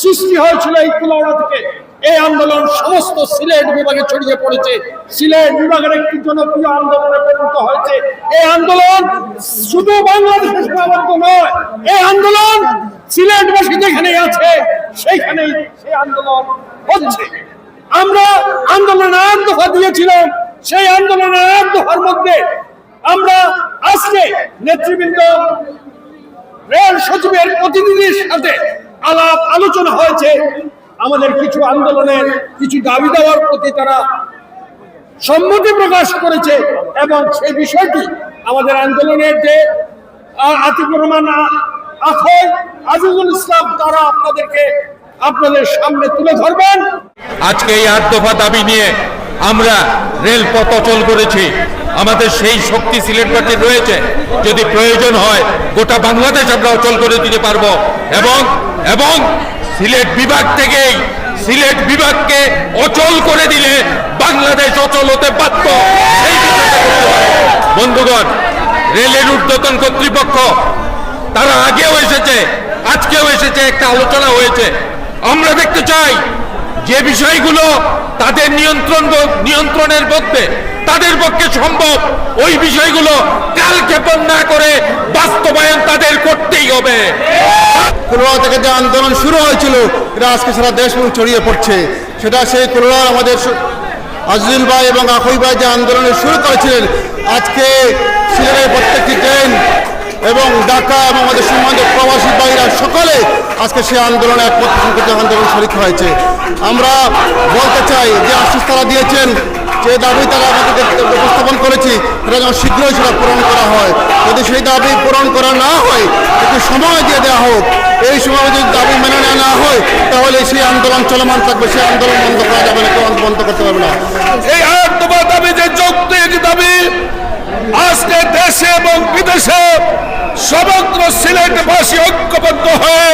সৃষ্টি হয়েছিল এই কুলাউড়া থেকে। এই আন্দোলন সমস্ত সিলেট বিভাগে ছড়িয়ে পড়েছে। সিলেট বিভাগের একটি জনপ্রিয় আন্দোলনে পরিণত হয়েছে। এই আন্দোলন শুধু বাংলাদেশে সীমাবদ্ধ নয়, এই আন্দোলন সিলেটবাসী যেখানে আছে, সেইখানেই সেই আন্দোলন হচ্ছে। আমরা আন্দোলনে এক দফা দিয়েছিলাম, সেই আন্দোলনের এক দফার মধ্যে আমরা আজকে নেতৃবৃন্দ, রেল সচিবের প্রতিনিধির সাথে আলাপ আলোচনা হয়েছে। আমাদের কিছু আন্দোলনের কিছু দাবি দেওয়ার প্রতি তারা সম্মতি প্রকাশ করেছে এবং সেই বিষয়টি আমাদের আন্দোলনের যে আতিকুর রহমান আ- আজিজুল ইসলাম তারা আপনাদেরকে আপনাদের সামনে তুলে ধরবেন। আজকে এই আট দাবি নিয়ে আমরা রেলপথ অচল করেছি। আমাদের সেই শক্তি সিলেট পার্টির রয়েছে। যদি প্রয়োজন হয়, গোটা বাংলাদেশ আমরা অচল করে দিতে পারব। এবং এবং সিলেট বিভাগ থেকেই সিলেট বিভাগকে অচল করে দিলে বাংলাদেশ অচল হতে পারত। বন্ধুগণ, রেলের ঊর্ধ্বতন কর্তৃপক্ষ, তারা আগেও এসেছে, আজকেও এসেছে, একটা আলোচনা হয়েছে আমরা দেখতে চাই যে বিষয়গুলো তাদের নিয়ন্ত্রণ নিয়ন্ত্রণের মধ্যে তাদের পক্ষে সম্ভব। ওই বিষয়গুলো কালক্ষেপণ না করে বাস্তবায়ন তাদের করতেই হবে। কলোরা থেকে যে আন্দোলন শুরু হয়েছিল, এটা আজকে সারা দেশ ছড়িয়ে পড়ছে। সেটা সেই কলোরার আমাদের আজিজুল ভাই এবং আখই ভাই যে আন্দোলন শুরু করেছিলেন, আজকে সিলেটের প্রত্যেকটি ট্রেন এবং ঢাকা এবং আমাদের সম্বন্ধে প্রবাসী ভাইরা সকলে আজকে সেই আন্দোলনে একমত পোষণ করতে আন্দোলন শরিক হয়েছে। আমরা বলতে চাই যে আশ্বাস তারা দিয়েছেন, যে দাবি তারা আমাদেরকে উপস্থাপন করেছি সেটা যেন শীঘ্রই সেটা পূরণ করা হয়। যদি সেই দাবি পূরণ করা না হয়, একটু সময় দিয়ে দেওয়া হোক। এই সময় যদি দাবি মেনে নেওয়া না হয়, তাহলে সেই আন্দোলন চলমান থাকবে, সেই আন্দোলন বন্ধ করা যাবে না, কেউ বন্ধ করতে পারবে না। এই আট দফা দাবি যে যৌক্তিক দাবি আজকে দেশে এবং বিদেশে সমগ্র সিলেটবাসী ঐক্যবদ্ধ হয়ে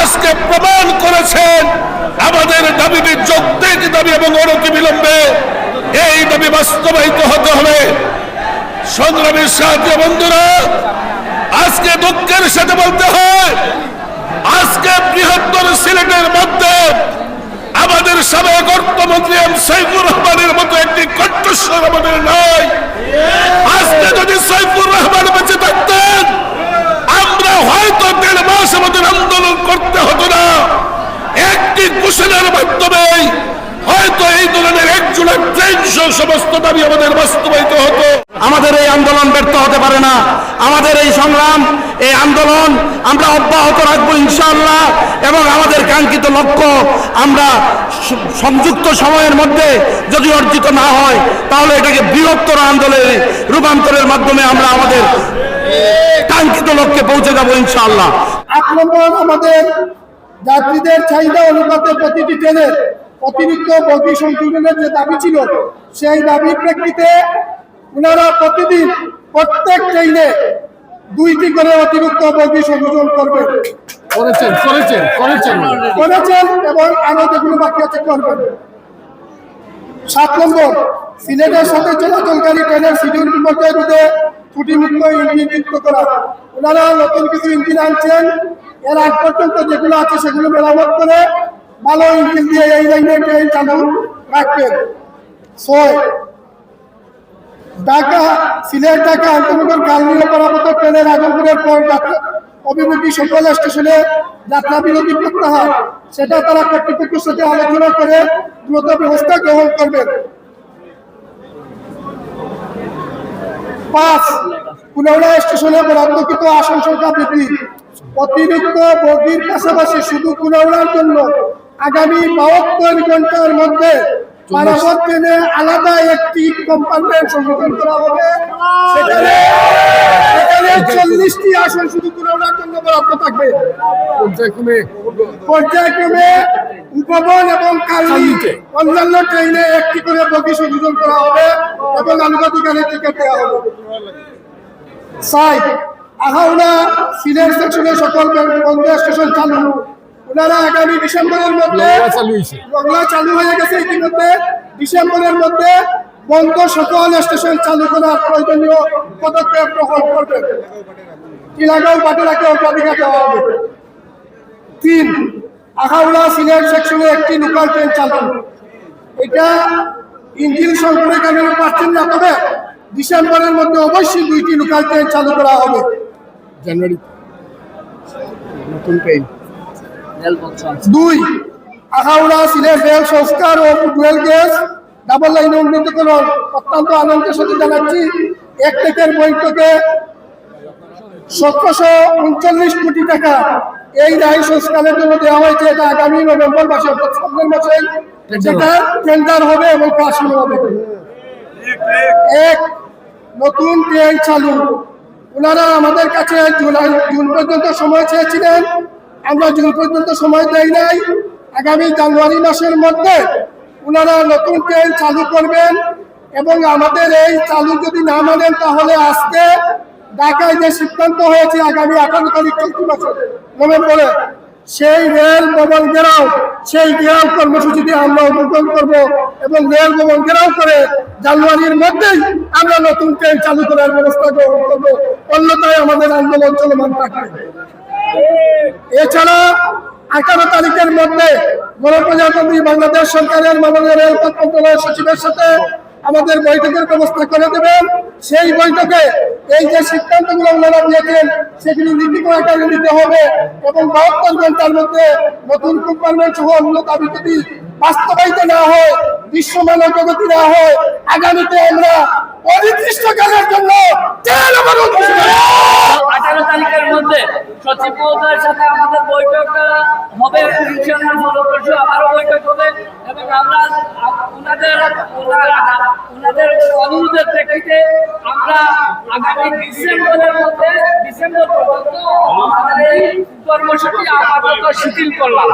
আজকে প্রমাণ করেছেন আমাদের দাবিটি যৌক্তিক দাবি এবং বিলম্বে এই দাবি বাস্তবায়িত হতে হবে। সংগ্রামের সাথে বন্ধুরা, আজকে দুঃখের সাথে বলতে হয়, আজকে বৃহত্তর সিলেটের মধ্যে আমাদের সাবেক অর্থমন্ত্রী এম সাইফুর রহমানের মতো একটি কণ্ঠস্বর আমাদের নাই আজকে যদি সাইফুর রহমান বেঁচে থাকতেন আমরা হয়তো দেড় মাস আমাদের আন্দোলন করতে হতো না একটি ঘোষণার মাধ্যমেই হয়তো এই ধরনের একজনের ট্রেনশো সমস্ত দাবি আমাদের বাস্তবায়িত হতো আমাদের এই আন্দোলন ব্যর্থ হতে পারে না। আমাদের এই সংগ্রাম এই আন্দোলন আমরা অব্যাহত রাখব ইনশাল্লাহ এবং আমাদের কাঙ্ক্ষিত লক্ষ্য আমরা সংযুক্ত সময়ের মধ্যে যদি অর্জিত না হয় তাহলে এটাকে বৃহত্তর আন্দোলনে রূপান্তরের মাধ্যমে আমরা আমাদের কাঙ্ক্ষিত লক্ষ্যে পৌঁছে যাব ইনশাআল্লাহ। এক নম্বর আমাদের যাত্রীদের চাহিদা অনুপাতে প্রতিটি ট্রেনের অতিরিক্ত বগি সংযোজনের যে দাবি ছিল সেই দাবির প্রেক্ষিতে ওনারা প্রতিদিন প্রত্যেক ট্রেনে দুইটি করে অতিরিক্ত বগি সংযোজন করবেন। করেছেন করেছেন করেছেন। করেছেন এবং আরও যেগুলো বাকি আছে করবেন। সাত নম্বর সিলেটের সাথে চলাচলকারী ট্রেনের শিডিউল বিপর্যয় রোধে ত্রুটিমুক্ত ইঞ্জিন যুক্ত করা। ওনারা নতুন কিছু ইঞ্জিন আনছেন। এর আগ পর্যন্ত যেগুলো আছে সেগুলো মেরামত করে ভালো ইঞ্জিন দিয়ে এই লাইনে ট্রেন চালু রাখবেন? ছয়। ঢাকা, সিলেট, ঢাকা পরামত ট্রেনের আগমনের পর যাত্রা অভিমুখী সকল স্টেশনে যাত্রা বিরতি প্রত্যাহার সেটা তারা কর্তৃপক্ষের সাথে আলোচনা করে দ্রুত ব্যবস্থা গ্রহণ করবেন। পাঁচ। কুলাউড়া স্টেশনে বরাদ্দকৃত আসন সংখ্যা বৃদ্ধি। অতিরিক্ত বগির পাশাপাশি শুধু কুলাউড়ার জন্য আগামী বাহাত্তর ঘণ্টার মধ্যে পারাবত আলাদা একটি সংযোজন করা হবে। সেখানে সেখানে চল্লিশটি আসন শুধু কুলাউড়ার জন্য বরাদ্দ থাকবে। পর্যায়ক্রমে পর্যায়ক্রমে উপবন এবং কালিতে অন্যান্য ট্রেনে একটি করে বগি সংযোজন করা হবে এবং আনুপাতিকারের টিকিট দেওয়া হবে। আহাউলা সিনিয়র সেকশনে সকল বন্ধ স্টেশন চালু। ওনারা আগামী ডিসেম্বরের মধ্যে বাংলা চালু হয়ে গেছে ইতিমধ্যে। ডিসেম্বরের মধ্যে বন্ধ সকল স্টেশন চালু করার প্রয়োজনীয় পদক্ষেপ গ্রহণ করবে টিলাগাঁও পাটেরাকে অগ্রাধিকার দেওয়া হবে। তিন আখাউড়া সিলেট সেকশনে একটি লোকাল ট্রেন চালু। এটা ইঞ্জিন সংকটের কারণে পাচ্ছেন না তবে ডিসেম্বরের মধ্যে অবশ্যই দুইটি লোকাল ট্রেন চালু করা হবে। জানুয়ারি। নতুন ট্রেন দুই আখাউড়া সিলেট রেল সংস্কার ও ডুয়েল গ্যাস ডাবল লাইন উন্নীতকরণ অত্যন্ত আনন্দের সাথে জানাচ্ছি এক টেকের বৈঠকে সতেরোশো উনচল্লিশ কোটি টাকা এই রায় সংস্কারের জন্য দেওয়া হয়েছে এটা আগামী নভেম্বর মাসে অর্থাৎ সামনের মাসে সেটা টেন্ডার হবে এবং কাজ শুরু হবে। এক নতুন ট্রেন চালু। ওনারা আমাদের কাছে জুলাই জুন পর্যন্ত সময় চেয়েছিলেন। আমরা জুন পর্যন্ত সময় দেয় নাই, আগামী জানুয়ারি মাসের মধ্যে ওনারা নতুন ট্রেন চালু করবেন এবং আমাদের এই চালু যদি না মানেন তাহলে আজকে ঢাকায় যে সিদ্ধান্ত হয়েছে আগামী আঠারো তারিখ চলতি মাসে নভেম্বরে সেই রেল ভবন ঘেরাও সেই ঘেরাও কর্মসূচিতে আমরা উদ্বোধন করব এবং রেল ভবন কেরাও করে জানুয়ারির মধ্যেই আমরা নতুন ট্রেন চালু করার ব্যবস্থা গ্রহণ করব। অন্যথায় আমাদের আন্দোলন চলমান থাকবে। এছাড়া আঠারো তারিখের মধ্যে গণপ্রজাতন্ত্রী বাংলাদেশ সরকারের মাননীয় রেলপথ মন্ত্রণালয়ের সচিবের সাথে আমাদের বৈঠকের ব্যবস্থা করে দেবেন। সেই বৈঠকে এই যে সিদ্ধান্তগুলো ওনারা নিয়েছেন, সেগুলি লিখিত আকারে নিতে হবে এবং বাহাত্তর ঘণ্টার মধ্যে নতুন কম্পার্টমেন্ট সহ অন্য দাবি যদি বাস্তবায়িত না হয় বিশ্বমান অগ্রগতি না হয়, আগামীতে আমরা অনির্দিষ্টকালের জন্য সচিব সাথে আমাদের বৈঠক হবে। আমরা ওনাদের অনুরোধের প্রেক্ষিতে আমরা আগামী ডিসেম্বরের মধ্যে, ডিসেম্বর পর্যন্ত আমাদের এই কর্মসূচি আপাতত শিথিল করলাম।